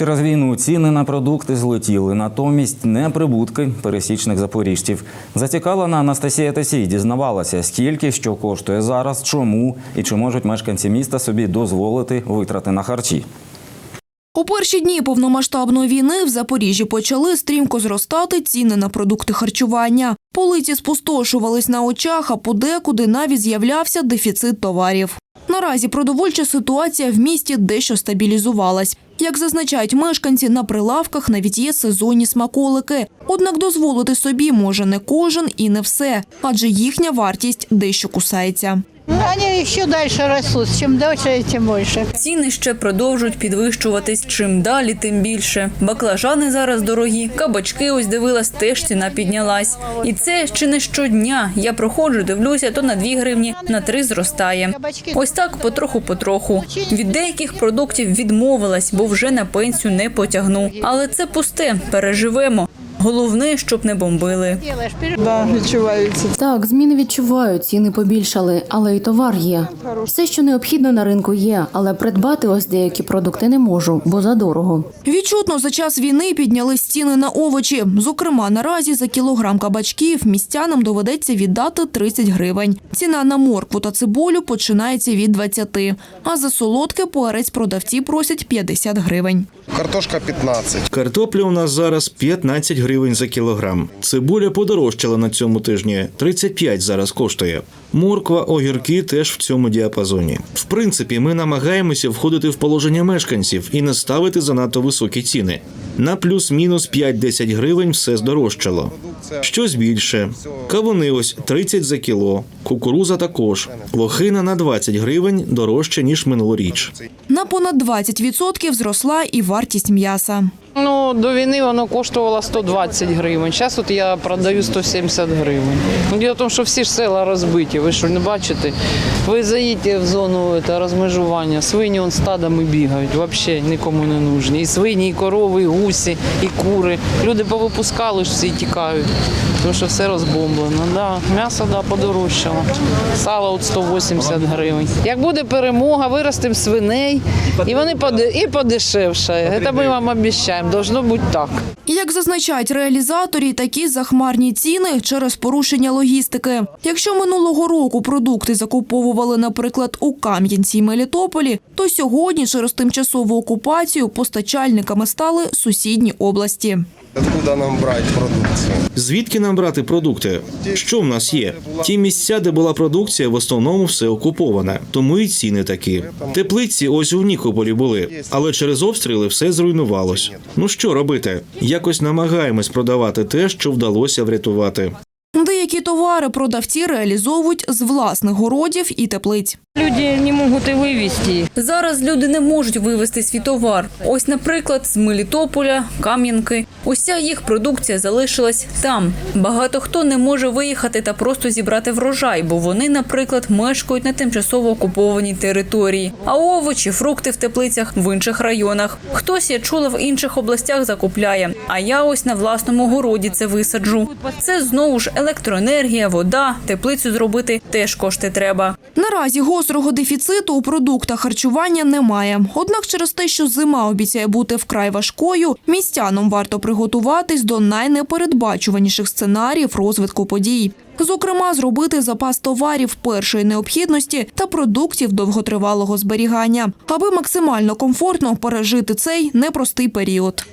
Через війну ціни на продукти злетіли, натомість не прибутки пересічних запоріжців. Зацікавлена Анастасія Тесій дізнавалася, скільки що коштує зараз, чому і чи можуть мешканці міста собі дозволити витрати на харчі. У перші дні повномасштабної війни в Запоріжжі почали стрімко зростати ціни на продукти харчування. Полиці спустошувались на очах, а подекуди навіть з'являвся дефіцит товарів. Наразі продовольча ситуація в місті дещо стабілізувалась. Як зазначають мешканці, на прилавках навіть є сезонні смаколики. Однак дозволити собі може не кожен і не все, адже їхня вартість дещо кусається. Ну, Они еще дальше растут. Чем дальше, тем больше. Ціни ще продовжують підвищуватись. Чим далі, тим більше. Баклажани зараз дорогі, кабачки ось дивилась, теж ціна піднялась. І це чи не щодня. Я проходжу, дивлюся, то на 2 гривні, на 3 зростає. Ось так потроху-потроху. Від деяких продуктів відмовилась, бо вже на пенсію не потягну. Але це пусте, переживемо. Головне, щоб не бомбили. Да, відчувається. Так, зміни відчуваю, ціни побільшали, але і товар є. Все, що необхідно на ринку є, але придбати ось деякі продукти не можу, бо задорого. Відчутно за час війни піднялись ціни на овочі. Зокрема, наразі за кілограм кабачків містянам доведеться віддати 30 гривень. Ціна на моркву та цибулю починається від 20, а за солодке перець продавці просять 50 гривень. Картошка 15. Картопля у нас зараз 15 гривень за кілограм. Цибуля подорожчала на цьому тижні. 35 зараз коштує. Морква, огірки теж в цьому діапазоні. В принципі, ми намагаємося входити в положення мешканців і не ставити занадто високі ціни. На плюс-мінус 5-10 гривень все здорожчало. Щось більше. Кавуни ось 30 за кіло, кукуруза також. Лохина на 20 гривень дорожче, ніж минулоріч. На понад 20% зросла і вартість м'яса. Ну, до війни воно коштувало 120 гривень. Зараз от я продаю 170 гривень. Діло в тому, що всі ж села розбиті, ви що не бачите? Ви заїдьте в зону та, розмежування, свині он стадами бігають, взагалі нікому не нужні. І свині, і корови, і гусі, і кури. Люди повипускали ж всі тікають, тому що все розбомблено. Да. М'ясо да, подорожчало. Сало от 180 гривень. Як буде перемога, виростемо свиней, і вони і подешевшає. Це ми вам обіцяємо. Должно бути так. І Як зазначають реалізаторі, такі захмарні ціни через порушення логістики. Якщо минулого року продукти закуповували, наприклад, у Кам'янці й Мелітополі, то сьогодні через тимчасову окупацію постачальниками стали сусідні області. Откуда нам брать продукцию? Звідки нам брати продукти? Що в нас є? Ті місця, де була продукція, в основному все окуповане, тому і ціни такі. Теплиці ось у Нікополі були, але через обстріли все зруйнувалось. Ну що робити? Якось намагаємось продавати те, що вдалося врятувати. Деякі товари продавці реалізовують з власних городів і теплиць. Люди не можуть і вивезти. Зараз люди не можуть вивезти свій товар. Ось, наприклад, з Мелітополя, Кам'янки. Уся їх продукція залишилась там. Багато хто не може виїхати та просто зібрати врожай, бо вони, наприклад, мешкають на тимчасово окупованій території. А овочі, фрукти в теплицях в інших районах. Хтось я чула в інших областях закупляє. А я ось на власному городі це висаджу. Це знову ж електроенергія, вода, теплицю зробити теж кошти треба. Наразі гострого дефіциту у продуктах харчування немає. Однак через те, що зима обіцяє бути вкрай важкою, містянам варто приготуватись до найнепередбачуваніших сценаріїв розвитку подій. Зокрема, зробити запас товарів першої необхідності та продуктів довготривалого зберігання, аби максимально комфортно пережити цей непростий період.